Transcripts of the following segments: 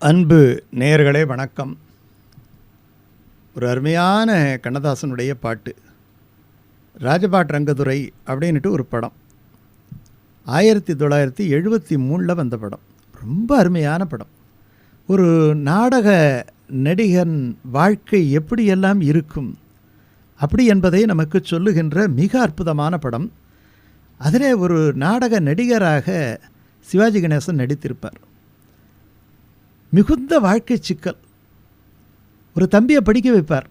அன்பு நேயர்களே வணக்கம். ஒரு அருமையான கண்ணதாசனுடைய பாட்டு ராஜபாட் ரங்கதுரை அப்படின்ட்டு ஒரு படம். ஆயிரத்தி தொள்ளாயிரத்தி எழுபத்தி மூணில் வந்த படம். ரொம்ப அருமையான படம். ஒரு நாடக நடிகன் வாழ்க்கை எப்படியெல்லாம் இருக்கும்? அப்படி என்பதை நமக்கு சொல்லுகின்ற மிக அற்புதமான படம். அதிலே ஒரு நாடக நடிகராக சிவாஜி கணேசன் நடித்திருப்பார். மிகுந்த வாழ்க்கை சிக்கல். ஒரு தம்பியை படிக்க வைப்பார்.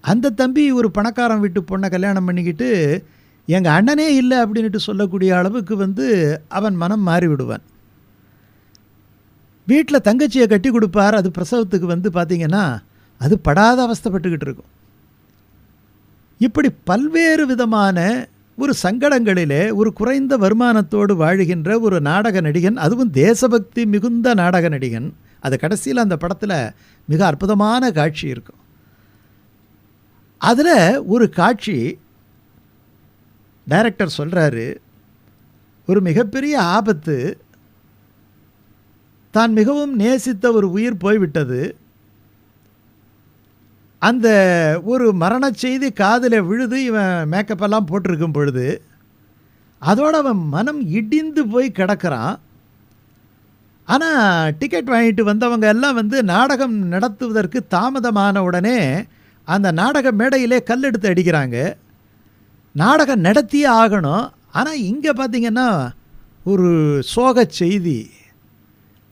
அந்த தம்பி ஒரு பணக்காரன் வீட்டு பொண்ணை கல்யாணம் பண்ணிக்கிட்டு எங்கள் அண்ணனே இல்லை அப்படின்ட்டு சொல்லக்கூடிய அளவுக்கு வந்து அவன் மனம் மாறிவிடுவான். வீட்டில் தங்கச்சியை கட்டி கொடுப்பார். அது பிரசவத்துக்கு வந்து பார்த்திங்கன்னா அது படாத அவஸ்தைப்பட்டுக்கிட்டு இருக்கும். இப்படி பல்வேறு விதமான ஒரு சங்கடங்களிலே ஒரு குறைந்த வருமானத்தோடு வாழுகின்ற ஒரு நாடக நடிகன் அதுவும் தேசபக்தி மிகுந்த நாடக நடிகன் அது கடைசியில் அந்த படத்தில் மிக அற்புதமான காட்சி இருக்கும். அதில் ஒரு காட்சி டைரக்டர் சொல்கிறாரு ஒரு மிகப்பெரிய ஆபத்து தான் மிகவும் நேசித்த ஒரு உயிர் போய்விட்டது. அந்த ஒரு மரண செய்தி காதில் விழுது இவன் மேக்கப்பெல்லாம் போட்டிருக்கும் பொழுது அதோட அவன் மனம் இடிந்து போய் கிடக்கிறான். ஆனால் டிக்கெட் வாங்கிட்டு வந்தவங்க எல்லாம் வந்து நாடகம் நடத்துவதற்கு தாமதமான உடனே அந்த நாடக மேடையிலே கல் எடுத்து அடிக்கிறாங்க. நாடகம் நடத்தியே ஆகணும். ஆனால் இங்கே பார்த்திங்கன்னா ஒரு சோக செய்தி.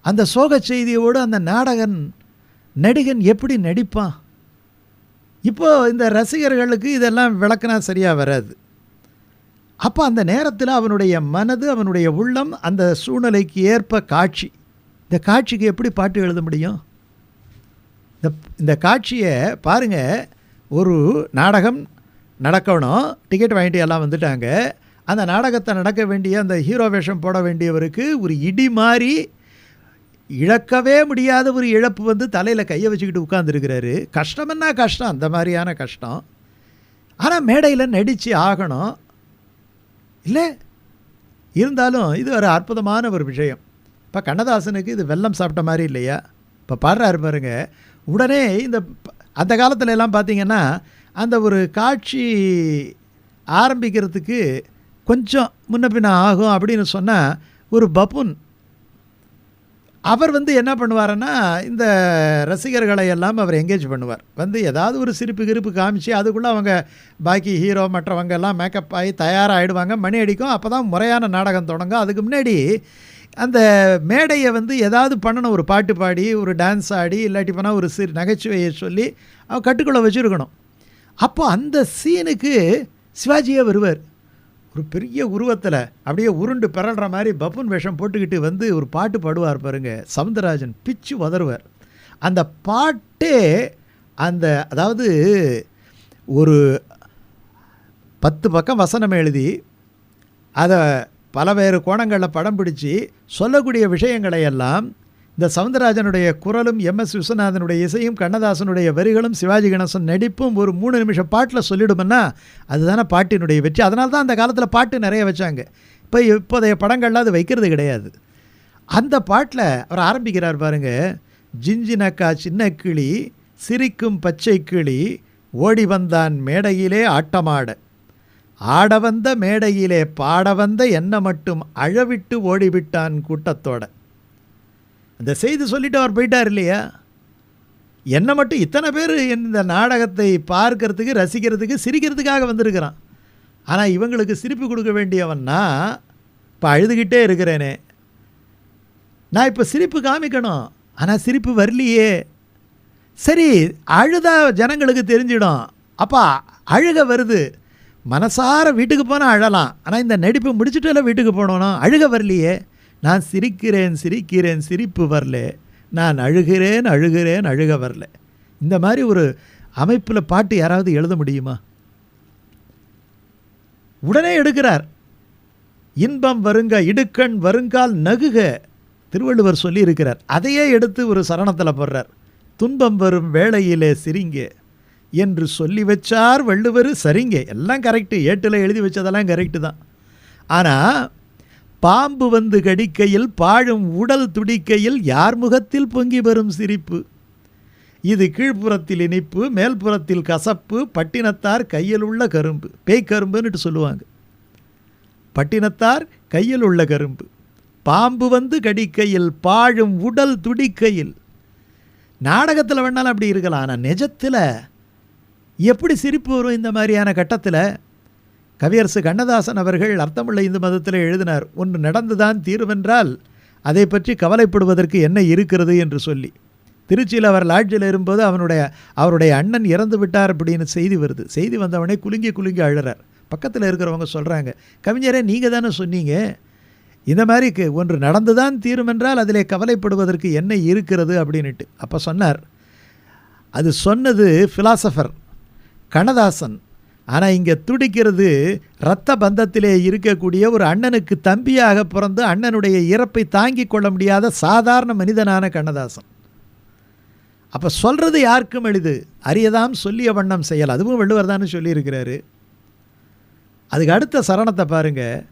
அந்த சோக செய்தியோடு அந்த நாடகன் நடிகன் எப்படி நடிப்பான்? இப்போது இந்த ரசிகர்களுக்கு இதெல்லாம் விளக்குனா சரியாக வராது. அப்போ அந்த நேரத்தில் அவனுடைய மனது அவனுடைய உள்ளம் அந்த சூழ்நிலைக்கு ஏற்ப காட்சி. இந்த காட்சிக்கு எப்படி பாட்டு எழுத முடியும்? இந்த இந்த காட்சியை பாருங்கள் ஒரு நாடகம் நடக்கணும். டிக்கெட் வாங்கிட்டு எல்லாம் வந்துட்டாங்க. அந்த நாடகத்தை நடக்க வேண்டிய அந்த ஹீரோ வேஷம் போட வேண்டியவருக்கு ஒரு இடி மாறி இழக்கவே முடியாத ஒரு இழப்பு வந்து தலையில் கையை வச்சுக்கிட்டு உட்காந்துருக்கிறாரு கஷ்டம்னா கஷ்டம். அந்த மாதிரியான கஷ்டம். ஆனால் மேடையில் நடித்து ஆகணும். இல்லை? இருந்தாலும் இது ஒரு அற்புதமான ஒரு விஷயம். இப்போ கண்ணதாசனுக்கு இது வெள்ளம் சாப்பிட்ட மாதிரி இல்லையா? இப்போ பாடுறாரு பாருங்க. உடனே இந்த அந்த காலத்துல எல்லாம் பார்த்தீங்கன்னா அந்த ஒரு காட்சி ஆரம்பிக்கிறதுக்கு கொஞ்சம் முன்ன பின்ன ஆகும் அப்படின்னு சொன்னால் ஒரு பப்புன் அவர் வந்து என்ன பண்ணுவாருன்னா இந்த ரசிகர்களை எல்லாம் அவர் என்கேஜ் பண்ணுவார். வந்து ஏதாவது ஒரு சிரிப்பு கிருப்பு காமிச்சு அதுக்குள்ளே அவங்க பாக்கி ஹீரோ மற்றவங்க எல்லாம் மேக்கப் ஆகி தயாராகிடுவாங்க மணி அடிக்கும். அப்போ தான் முறையான நாடகம் தொடங்கும். அதுக்கு முன்னாடி அந்த மேடையை வந்து ஏதாவது பண்ணணும். ஒரு பாட்டு பாடி ஒரு டான்ஸ் ஆடி இல்லாட்டி போனால் ஒரு சிறு நகைச்சுவையை சொல்லி அவன் கட்டுக்குள்ளே வச்சுருக்கணும். அப்போ அந்த சீனுக்கு சிவாஜியே வருவார். ஒரு பெரிய உருவத்தில் அப்படியே உருண்டு பிறல்ற மாதிரி பப்புன் வேஷம் போட்டுக்கிட்டு வந்து ஒரு பாட்டு பாடுவார் பாருங்க. சவுந்தரராஜன் பிச்சு உதறுவார் அந்த பாட்டே அந்த அதாவது ஒரு பத்து பக்கம் வசனம் எழுதி அதை பலவேறு கோணங்களில் படம் பிடிச்சி சொல்லக்கூடிய விஷயங்களை எல்லாம் இந்த சவுந்தரராஜனுடைய குரலும் எம் எஸ் விஸ்வநாதனுடைய இசையும் கண்ணதாசனுடைய வரிகளும் சிவாஜி கணேசன் நடிப்பும் ஒரு மூணு நிமிஷம் பாட்டில் சொல்லிடுமன்னா அதுதானே பாட்டினுடைய வெற்றி. அதனால தான் அந்த காலத்தில் பாட்டு நிறைய வச்சாங்க. இப்போ இப்போதைய படங்கள்லாம் அது வைக்கிறது கிடையாது. அந்த பாட்டில் அவர் ஆரம்பிக்கிறார் பாருங்கள் ஜிஞ்சினக்கா சின்ன கிளி சிரிக்கும் பச்சை கிளி ஓடி வந்தான் மேடையிலே ஆட்டமாட. ஆட வந்த மேடையிலே பாட வந்த என்ன மட்டும் அழவிட்டு ஓடிவிட்டான் கூட்டத்தோட. அந்த செய்தி சொல்லிட்டு அவர் போயிட்டார் இல்லையா? என்ன மட்டும் இத்தனை பேர் இந்த நாடகத்தை பார்க்கறதுக்கு ரசிக்கிறதுக்கு சிரிக்கிறதுக்காக வந்திருக்கிறான். ஆனால் இவங்களுக்கு சிரிப்பு கொடுக்க வேண்டியவன்னா இப்போ அழுதுகிட்டே இருக்கிறேனே. நான் இப்போ சிரிப்பு காமிக்கணும். ஆனால் சிரிப்பு வரலையே. சரி அழுதா ஜனங்களுக்கு தெரிஞ்சிடும். அப்பா அழுக வருது. மனசார வீட்டுக்கு போனால் அழலாம். ஆனால் இந்த நடிப்பு முடிச்சுட்டு வீட்டுக்கு போனோன்னா அழுக வரலையே. நான் சிரிக்கிறேன் சிரிக்கிறேன் சிரிப்பு வரல. நான் அழுகிறேன் அழுகிறேன் அழுக வரல. இந்த மாதிரி ஒரு அமைப்பில் பாட்டு யாராவது எழுத முடியுமா? உடனே எடுக்கிறார். இன்பம் வருங்க இடுக்கண் வருங்கால் நகுக. திருவள்ளுவர் சொல்லியிருக்கிறார். அதையே எடுத்து ஒரு சரணத்தில் போடுறார். துன்பம் வரும் வேளையிலே சிரிங்க. என்று சொல்லி வச்சார் வள்ளுவர். சரிங்க எல்லாம் கரெக்டு ஏட்டில் எழுதி வச்சதெல்லாம் கரெக்டு தான். ஆனால் பாம்பு வந்து கடிக்கையில் பாழும் உடல் துடிக்கையில் யார் முகத்தில் பொங்கி வரும் சிரிப்பு? இது கீழ்ப்புறத்தில் இனிப்பு மேல்புறத்தில் கசப்பு பட்டினத்தார் கையில் உள்ள கரும்பு. பேய் கரும்புன்னுட்டு சொல்லுவாங்க. பட்டினத்தார் கையில் உள்ள கரும்பு. பாம்பு வந்து கடிக்கையில் பாழும் உடல் துடிக்கையில். நாடகத்தில் வேணாலும் அப்படி இருக்கலாம். ஆனால் நிஜத்தில் எப்படி சிரிப்பு வரும் இந்த மாதிரியான கட்டத்தில்? கவியரசு கண்ணதாசன் அவர்கள் அர்த்தமுள்ள இந்து மதத்தில் எழுதினார் ஒன்று நடந்துதான் தீருமென்றால் அதை பற்றி கவலைப்படுவதற்கு என்ன இருக்கிறது? என்று சொல்லி. திருச்சியில் அவர் லாட்ஜில் இருக்கும்போது அவனுடைய அவருடைய அண்ணன் இறந்து விட்டார் அப்படின்னு செய்தி வருது. செய்தி வந்தவனே குலுங்கி குலுங்கி அழுறார். பக்கத்தில் இருக்கிறவங்க சொல்கிறாங்க கவிஞரே நீங்கள் தானே சொன்னீங்க? இந்த மாதிரி கு- ஒன்று நடந்துதான் தீருமென்றால் அதிலே கவலைப்படுவதற்கு என்ன இருக்கிறது? அப்படின்னுட்டு. அப்போ சொன்னார் அது சொன்னது ஃபிலாசபர் கண்ணதாசன். ஆனால் இங்கே துடிக்கிறது இரத்த பந்தத்திலே இருக்கக்கூடிய ஒரு அண்ணனுக்கு தம்பியாக பிறந்து அண்ணனுடைய இறப்பை தாங்கிக் கொள்ள முடியாத சாதாரண மனிதனான கண்ணதாசன். அப்போ சொல்கிறது யாருக்கும் எளிது? அரியதாம் சொல்லிய வண்ணம் செயல். அதுவும் வள்ளுவர் தானே சொல்லியிருக்கிறாரு. அதுக்கு அடுத்த சரணத்தை பாருங்க.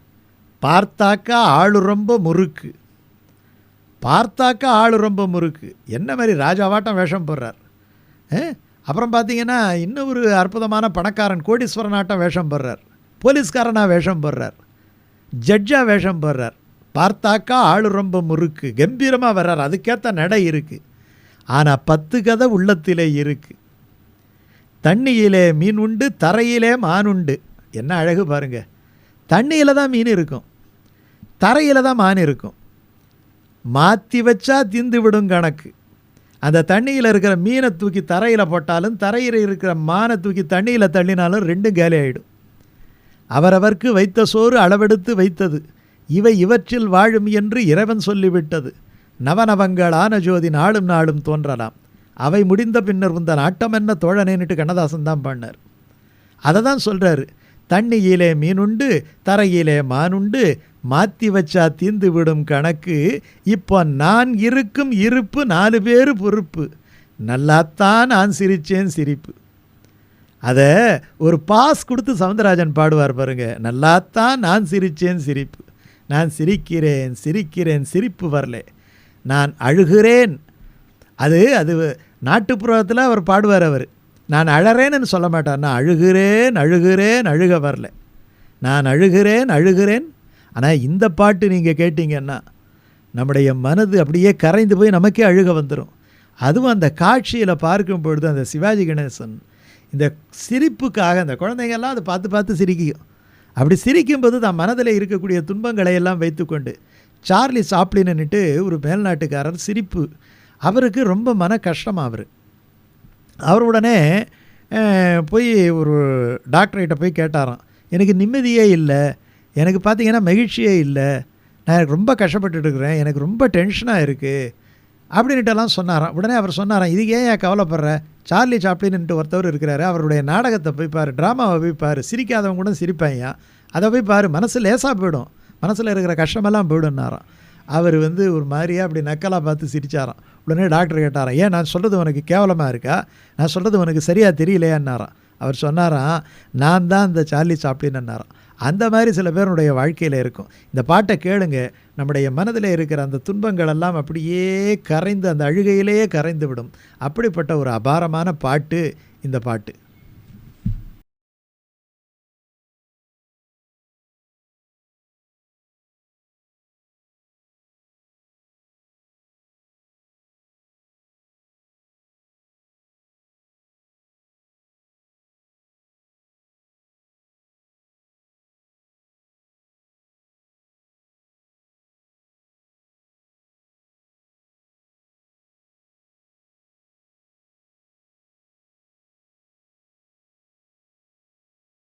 பார்த்தாக்கா ஆளு ரொம்ப முறுக்கு. பார்த்தாக்கா ஆளு ரொம்ப முறுக்கு. என்ன மாதிரி ராஜாவாட்டம் வேஷம் போடுறார். ஆ? அப்புறம் பார்த்தீங்கன்னா இன்னும் ஒரு அற்புதமான பணக்காரன் கோடீஸ்வரனாட்டம் வேஷம் போடுறார். போலீஸ்காரனாக வேஷம் போடுறார். ஜட்ஜாக வேஷம் போடுறார். பார்த்தாக்கா ஆளு ரொம்ப முறுக்கு கம்பீரமாக வர்றார். அதுக்கேற்ற நடை இருக்குது ஆனால் பத்து கதை உள்ளத்திலே இருக்குது தண்ணியிலே மீன் உண்டு தரையிலே மான் உண்டு. என்ன அழகு பாருங்கள் தண்ணியில் தான் மீன் இருக்கும். தரையில் தான் மான் இருக்கும். மாற்றி வச்சா திந்து விடும் கணக்கு. அந்த தண்ணியில் இருக்கிற மீனை தூக்கி தரையில் போட்டாலும் தரையில் இருக்கிற மானை தூக்கி தண்ணியில் தள்ளினாலும் ரெண்டும் காலி ஆகிடும் அவரவர்க்கு வைத்த சோறு அளவெடுத்து வைத்தது. இவை இவற்றில் வாழும் என்று இறைவன் சொல்லிவிட்டது. நவநவங்களான ஜோதி நாளும் நாளும் தோன்றலாம். அவை முடிந்த பின்னர் உந்த நாட்டம் என்ன தோழனேன்னுட்டு கண்ணதாசன் தான் பண்ணார். அதை தான் சொல்கிறாரு தண்ணியிலே மீனுண்டு தரையிலே மானுண்டு மாற்றி வச்சா தீந்து விடும் கணக்கு. இப்போ நான் இருக்கும் இருப்பு நாலு பேர் பொறுப்பு. நல்லாத்தான் நான் சிரிச்சேன் சிரிப்பு. அதை ஒரு பாஸ் கொடுத்து சவுந்தரராஜன் பாடுவார் பாருங்க. நல்லாத்தான் நான் சிரிச்சேன் சிரிப்பு. நான் சிரிக்கிறேன் சிரிக்கிறேன் சிரிப்பு வரல. நான் அழுகிறேன். அது அது நாட்டுப்புறத்தில் அவர் பாடுவார் அவர். நான் அழறேன்னு சொல்ல மாட்டார். நான் அழுகிறேன் அழுகிறேன் அழுக வரல. நான் அழுகிறேன் அழுகிறேன். ஆனால் இந்த பாட்டு நீங்கள் கேட்டிங்கன்னா நம்முடைய மனது அப்படியே கரைந்து போய் நமக்கே அழுக வந்துடும் அதுவும் அந்த காட்சியில் பார்க்கும் பொழுது அந்த சிவாஜி கணேசன் இந்த சிரிப்புக்காக அந்த குழந்தைங்கெல்லாம் அதை பார்த்து பார்த்து சிரிக்கும் அப்படி சிரிக்கும்போது தான் மனதில் இருக்கக்கூடிய துன்பங்களை எல்லாம் வைத்துக்கொண்டு சார்லி சாப்ளின்னுட்டு ஒரு மேல்நாட்டுக்காரர் சிரிப்பு. அவருக்கு ரொம்ப மன கஷ்டம் அவர். அவர் உடனே போய் ஒரு டாக்டர்கிட்ட போய் கேட்டாராம். எனக்கு நிம்மதியே இல்லை. எனக்கு பார்த்தீங்கன்னா மகிழ்ச்சியே இல்லை. நான் ரொம்ப கஷ்டப்பட்டுட்டு இருக்கிறேன் எனக்கு ரொம்ப டென்ஷனாக இருக்குது அப்படின்ட்டுலாம் சொன்னாராம். உடனே அவர் சொன்னாராம் இது ஏன் ஏன் கவலைப்படுற? சார்லி சாப்ளின்ட்டு ஒருத்தவர் இருக்கிறாரு அவருடைய நாடகத்தை போய் பாரு. ட்ராமாவை போய் பாரு. சிரிக்காதவங்க கூட சிரிப்பாங்க அதை போய் பாரு. மனசு லேசாக போயிடும். மனசில் இருக்கிற கஷ்டமெல்லாம் போயிடும்னாராம். அவர் வந்து ஒரு மாதிரியாக அப்படி நக்கலாக பார்த்து சிரிச்சாராம். உடனே டாக்டர் கேட்டாராம் ஏன்? நான் சொல்கிறது உனக்கு கேவலமாக இருக்கா? நான் சொல்கிறது உனக்கு சரியாக தெரியலையான்னாராம். அவர் சொன்னாராம் நான் தான் இந்த சார்லி சாப்ளின்னாராம் அந்த மாதிரி சில பேருடைய வாழ்க்கையில் இருக்கும். இந்த பாட்டை கேளுங்க. நம்முடைய மனதில் இருக்கிற அந்த துன்பங்கள் எல்லாம் அப்படியே கரைந்து அந்த அழுகையிலேயே கரைந்து விடும். அப்படிப்பட்ட ஒரு அபாரமான பாட்டு இந்த பாட்டு.